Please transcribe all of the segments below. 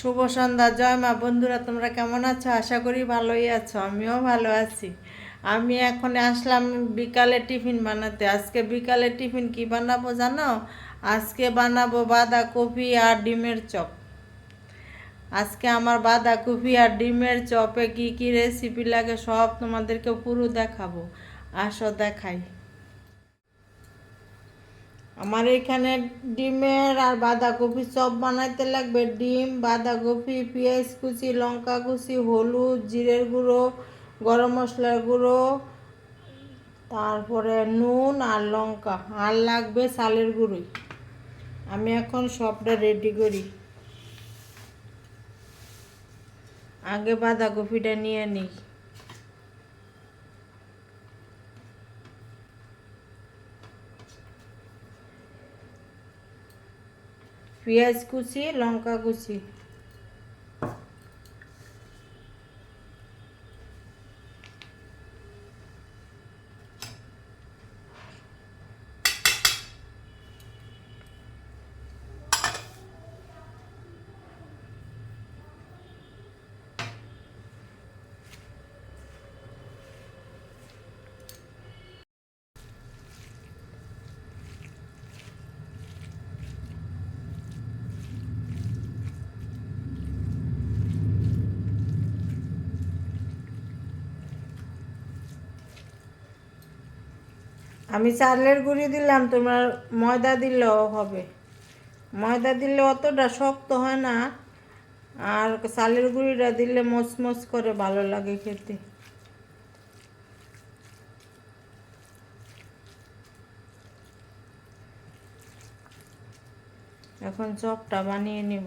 শুভ সন্ধ্যা। জয় মা। বন্ধুরা, তোমরা কেমন আছো? আশা করি ভালোই আছো। আমিও ভালো আছি। আমি এখন আসলাম বিকালে টিফিন বানাতে। আজকে বিকালে টিফিন কি বানাবো জানো? আজকে বানাবো বাঁধাকপি আর ডিমের চপ। আজকে আমার বাঁধাকপি আর ডিমের চপে কি কি রেসিপি লাগে সব তোমাদেরকে পুরো দেখাবো। আসো, দেখাই। আমার এখানে ডিমের আর বাঁধাকপি চপ বানাইতে লাগবে। ডিম, বাঁধাকপি, পেঁয়াজ কুচি, লঙ্কা কুচি, হলুদ, জিরের গুঁড়ো, গরম মশলার গুঁড়ো, তারপরে নুন আর লঙ্কা। আর লাগবে চালের গুঁড়োই আমি এখন সবটা রেডি করি। আগে বাঁধাকপিটা নিয়ে নিই। পেঁয়াজ কুচি লঙ্কা কুচি। আমি চালের গুঁড়ি দিলাম, তোমার ময়দা দিলেও হবে। ময়দা দিলে অতটা শক্ত হয় না, আর চালের গুঁড়িটা দিলে মচমচ করে ভালো লাগে খেতে। এখন চপটা বানিয়ে নিব।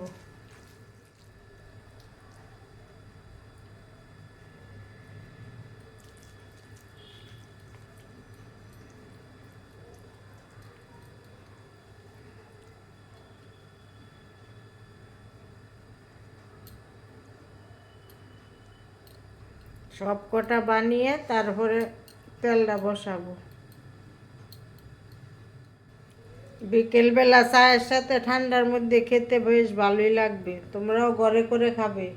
সব কটা বানিয়ে তারপরে তেলটা বসাবো। বিকেলবেলা চায়ের সাথে ঠান্ডার মধ্যে খেতে বেশ ভালোই লাগবে, তোমরাও ঘরে করে খাবে।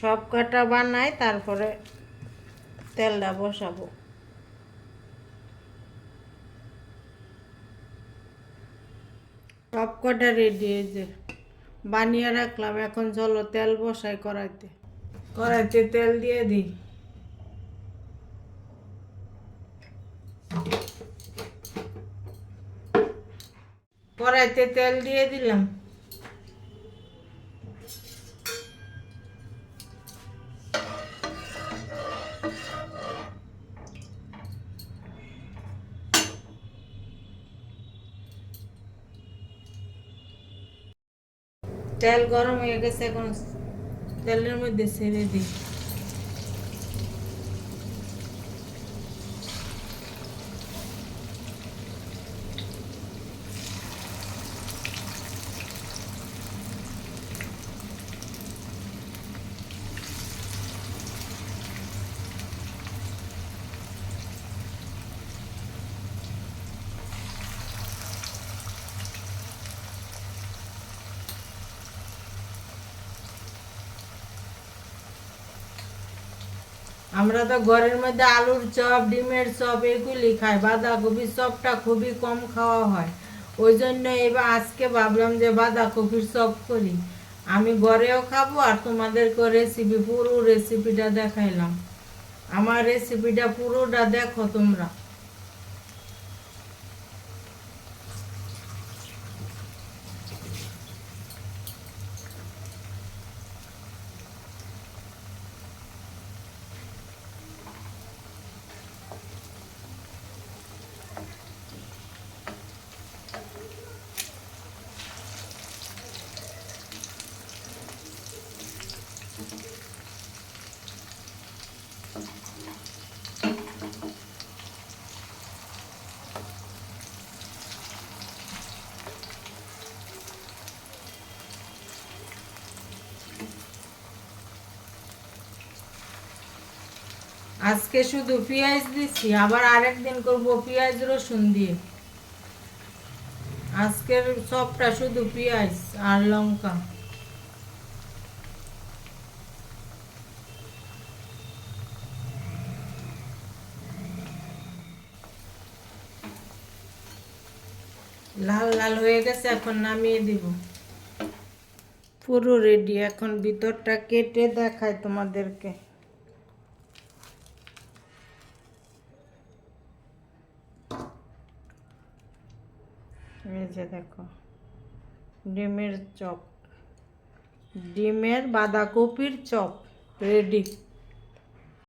সব কটা বানাই, তারপরে তেলটা বসাবো। সব কটা রেডি যে বানিয়ে রাখলাম, এখন চলো তেল বসাই কড়াইতে। কড়াইতে তেল দিয়ে দিই। কড়াইতে তেল দিয়ে দিলাম। তেল গরম হয়ে গেছে এখন তেলের মধ্যে ছেড়ে দিই। আমরা তো ঘরের মধ্যে আলুর চপ, ডিমের চপ, এগুলি খাই। বাঁধাকপির চপটা খুবই কম খাওয়া হয়। ওই জন্য এবার আজকে ভাবলাম যে বাঁধাকপির চপ করি। আমি ঘরেও খাব আর তোমাদেরকে রেসিপি পুরো রেসিপিটা দেখাইলাম। আমার রেসিপিটা পুরোটা দেখো তোমরা। আজকে শুধু পেঁয়াজ দিচ্ছি আবার আরেক দিন করব পেঁয়াজ রসুন দিয়ে। আজকের সবটা শুধু পেঁয়াজ আর লঙ্কা। লাল লাল হয়ে গেছে, এখন নামিয়ে দিব। পুরো রেডি এখন ভিতরটা কেটে দেখায় তোমাদেরকে। যে দেখো। ডিমের চপ। ডিমের বাঁধাকপির চপ রেডি